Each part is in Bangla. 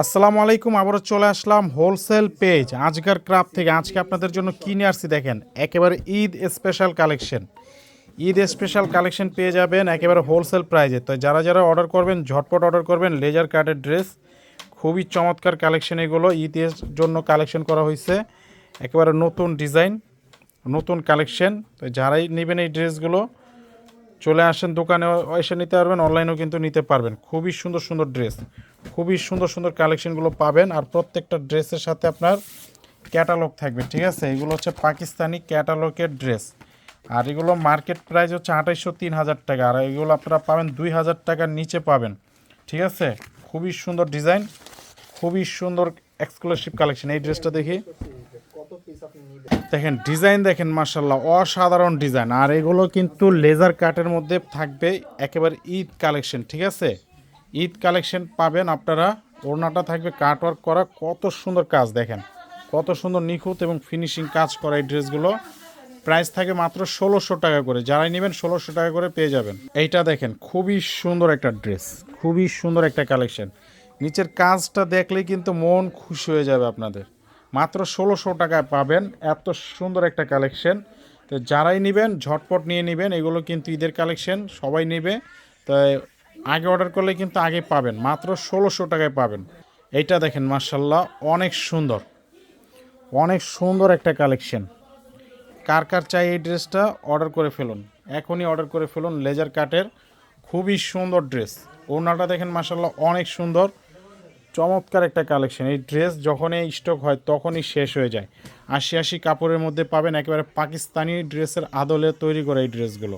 আসসালামু আলাইকুম, আবারও চলে আসলাম হোলসেল পেজ, আজকের ক্রাফট থেকে। আজকে আপনাদের জন্য কিনে আসছি দেখেন, একেবারে Eid special collection Eid special collection পেয়ে যাবেন একেবারে হোলসেল প্রাইজে তো যারা যারা অর্ডার করবেন, ঝটপট অর্ডার করবেন লেজার কাটের ড্রেস খুবই চমৎকার কালেকশন এগুলো, ঈদের জন্য কালেকশন করা হয়েছে। একেবারে নতুন ডিজাইন নতুন কালেকশন তো যারাই নেবেন এই ড্রেসগুলো চলে আসেন দোকানে, এসে নিতে পারবেন অনলাইনেও কিন্তু নিতে পারবেন। খুবই সুন্দর সুন্দর ড্রেস খুবই সুন্দর সুন্দর কালেকশনগুলো পাবেন। আর প্রত্যেকটা ড্রেসের সাথে আপনার ক্যাটালগ থাকবে, ঠিক আছে? এগুলো হচ্ছে পাকিস্তানি ক্যাটালগের ড্রেস আর এগুলো মার্কেট প্রাইস হচ্ছে আঠাইশশো তিন হাজার টাকা। আর এগুলো আপনারা পাবেন দুই হাজার টাকার নিচে পাবেন, ঠিক আছে? খুবই সুন্দর ডিজাইন খুবই সুন্দর এক্সক্লুসিভ কালেকশন এই ড্রেসটা দেখি। দেখেন ডিজাইন দেখেন মার্শাল্লাহ অসাধারণ ডিজাইন আর এগুলো কিন্তু লেজার কাটের মধ্যে থাকবে একেবারে ঈদ কালেকশন ঠিক আছে? ঈদ কালেকশন পাবেন আপনারা। ওড়নাটা থাকবে কাট ওয়ার্ক করা। কত সুন্দর কাজ, দেখেন। কত সুন্দর নিখুঁত এবং ফিনিশিং কাজ করা এই ড্রেসগুলো। প্রাইস থাকে মাত্র ষোলোশো টাকা করে। যারাই নেবেন ষোলোশো টাকা করে পেয়ে যাবেন। এইটা দেখেন, খুবই সুন্দর একটা ড্রেস। খুবই সুন্দর একটা কালেকশন নিচের কাজটা দেখলেই কিন্তু মন খুশি হয়ে যাবে আপনাদের। মাত্র ষোলোশো টাকায় পাবেন। এত সুন্দর একটা কালেকশন তো যারাই নেবেন, ঝটপট নিয়ে নেবেন, এগুলো কিন্তু ঈদের কালেকশন সবাই নেবে। তো আগে অর্ডার করলে কিন্তু আগে পাবেন, মাত্র ষোলোশো টাকায় পাবেন। এইটা দেখেন মার্শাল্লাহ অনেক সুন্দর। অনেক সুন্দর একটা কালেকশন কার কার চাই এই ড্রেসটা অর্ডার করে ফেলুন। এখনই অর্ডার করে ফেলুন লেজার কাটের খুবই সুন্দর ড্রেস ওড়নাটা দেখেন মার্শাল্লাহ অনেক সুন্দর। চমৎকার একটা কালেকশন এই ড্রেস যখনই স্টক হয়, তখনই শেষ হয়ে যায়। আশি আশি কাপড়ের মধ্যে পাবেন একেবারে পাকিস্তানি ড্রেসের আদলে তৈরি করে এই ড্রেসগুলো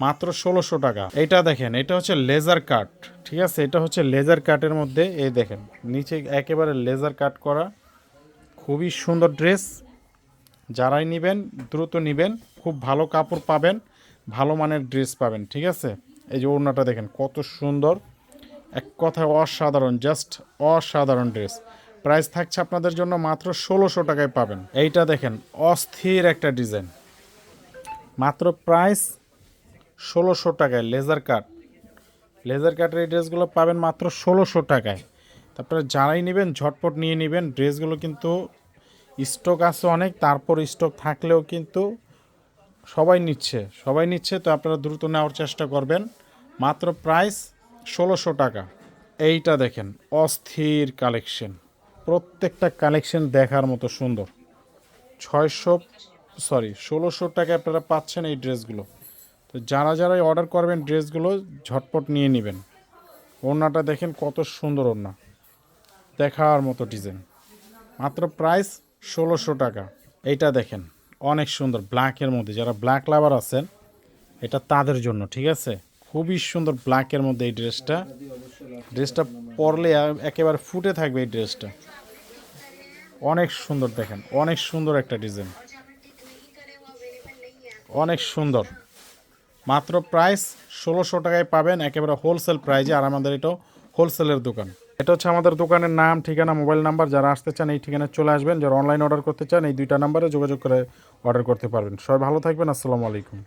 মাত্র ষোলোশো টাকা। এটা দেখেন, এটা হচ্ছে লেজার কাট ঠিক আছে? এটা হচ্ছে লেজার কাটের মধ্যে, এই দেখেন, নিচে একেবারে লেজার কাট করা। খুবই সুন্দর ড্রেস যারাই নেবেন, দ্রুত নেবেন, খুব ভালো কাপড় পাবেন, ভালো মানের ড্রেস পাবেন, ঠিক আছে? এই যে ওড়নাটা দেখেন, কত সুন্দর। এক কথায় অসাধারণ জাস্ট অসাধারণ ড্রেস প্রাইস থাকছে আপনাদের জন্য মাত্র ষোলোশো টাকায় পাবেন। এইটা দেখেন, অস্থির একটা ডিজাইন মাত্র প্রাইস ষোলোশো টাকায় লেজার কাট লেজার কাটের এই ড্রেসগুলো পাবেন মাত্র ষোলোশো টাকায়। তারপরে যারাই নেবেন, ঝটপট নিয়ে নেবেন। ড্রেসগুলো কিন্তু স্টক আছে অনেক, তারপর স্টক থাকলেও কিন্তু সবাই নিচ্ছে। সবাই নিচ্ছে, তো আপনারা দ্রুত নেওয়ার চেষ্টা করবেন। মাত্র প্রাইস ষোলোশো টাকা। এইটা দেখেন, অস্থির কালেকশন। প্রত্যেকটা কালেকশন দেখার মতো সুন্দর। ছয়শো, সরি, ষোলোশো টাকায় আপনারা পাচ্ছেন এই ড্রেসগুলো। তো যারা যারাই অর্ডার করবেন ড্রেসগুলো, ঝটপট নিয়ে নেবেন। ওড়নাটা দেখেন কত সুন্দর ওড়না। দেখার মতো ডিজাইন। মাত্র প্রাইস ষোলোশো টাকা। এইটা দেখেন, অনেক সুন্দর, ব্ল্যাকের মধ্যে। যারা ব্ল্যাক লাভার আছেন, এটা তাদের জন্য, ঠিক আছে? খুবই সুন্দর ব্ল্যাকের মধ্যে এই ড্রেসটা ড্রেসটা পরলে একেবারে ফুটে থাকবে এই ড্রেসটা অনেক সুন্দর দেখেন, অনেক সুন্দর একটা ডিজাইন অনেক সুন্দর। মাত্র প্রাইস ষোলোশো টাকায় পাবেন, একেবারে হোলসেল প্রাইজে আর আমাদের এটাও হোলসেলের দোকান। এটা হচ্ছে আমাদের দোকানের নাম, ঠিকানা মোবাইল নাম্বার যারা আসতে চান, এই ঠিকানায় চলে আসবেন। যারা অনলাইন অর্ডার করতে চান, এই দুইটা নাম্বারে যোগাযোগ করে অর্ডার করতে পারবেন। সবাই ভালো থাকবেন, আসসালামু আলাইকুম।